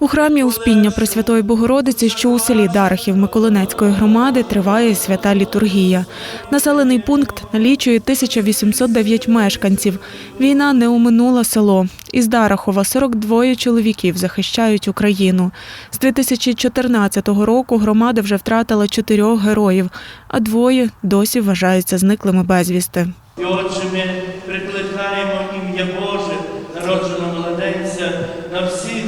У храмі Успіння Пресвятої Богородиці, що у селі Дарахів Миколинецької громади, триває свята літургія. Населений пункт налічує 1809 мешканців. Війна не оминула село. Із Дарахова 42 чоловіків захищають Україну. З 2014 року громада вже втратила чотирьох героїв, а двоє досі вважаються зниклими безвісти. І отже, ми прикликаємо ім'я Боже, народженого младенця, на всіх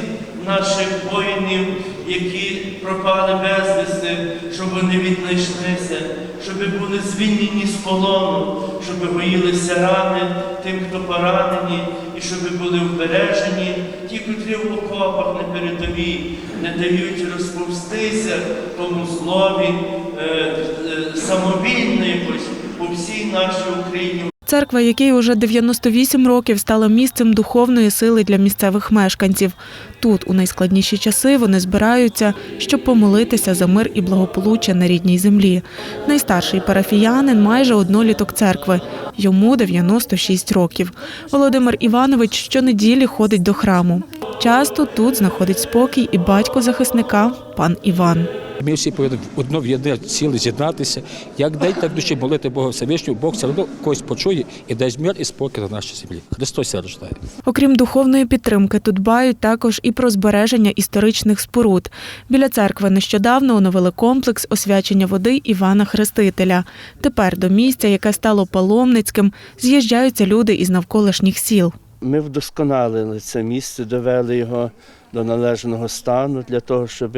наших воїнів, які пропали безвісти, щоб вони віднайшлися, щоб були звільнені з полону, щоб гоїлися рани тим, хто поранені, і щоб були вбережені ті, котрі в окопах на передовій не дають розповстися тому злові е, е, самовільно якось по всій нашій Україні. Церква, якій уже 98 років, стала місцем духовної сили для місцевих мешканців. Тут, у найскладніші часи, вони збираються, щоб помолитися за мир і благополуччя на рідній землі. Найстарший парафіянин майже одноліток церкви. Йому 96 років. Володимир Іванович щонеділі ходить до храму. Часто тут знаходить спокій і батько захисника пан Іван. Ми всі повинні одно в єдине ціле з'єднатися, як день, так душі молити Бога Всевишнього, Бог все одно когось почує і дасть мир і спокій на нашій землі. Христос рождає. Окрім духовної підтримки, тут дбають також і про збереження історичних споруд. Біля церкви нещодавно оновили комплекс освячення води Івана Хрестителя. Тепер до місця, яке стало паломницьким, з'їжджаються люди із навколишніх сіл. Ми вдосконалили це місце, довели його до належного стану для того, щоб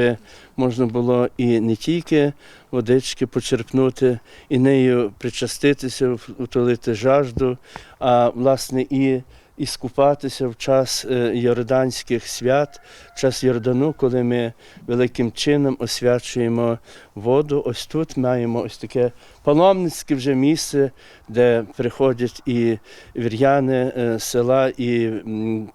можна було і не тільки водички почерпнути, і нею причаститися, утолити жажду, а власне і, і скупатися в час е, йорданських свят, в час Йордану, коли ми великим чином освячуємо воду. Ось тут маємо ось таке паломницьке вже місце, де приходять і вір'яни е, села, і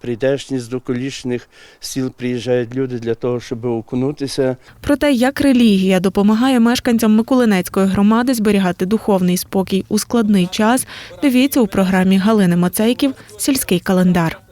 прийдешні з доколішних сіл приїжджають люди для того, щоб окунутися Про те, як релігія допомагає мешканцям Миколинецької громади зберігати духовний спокій у складний час, дивіться у програмі Галини Мацейків Сільський календар.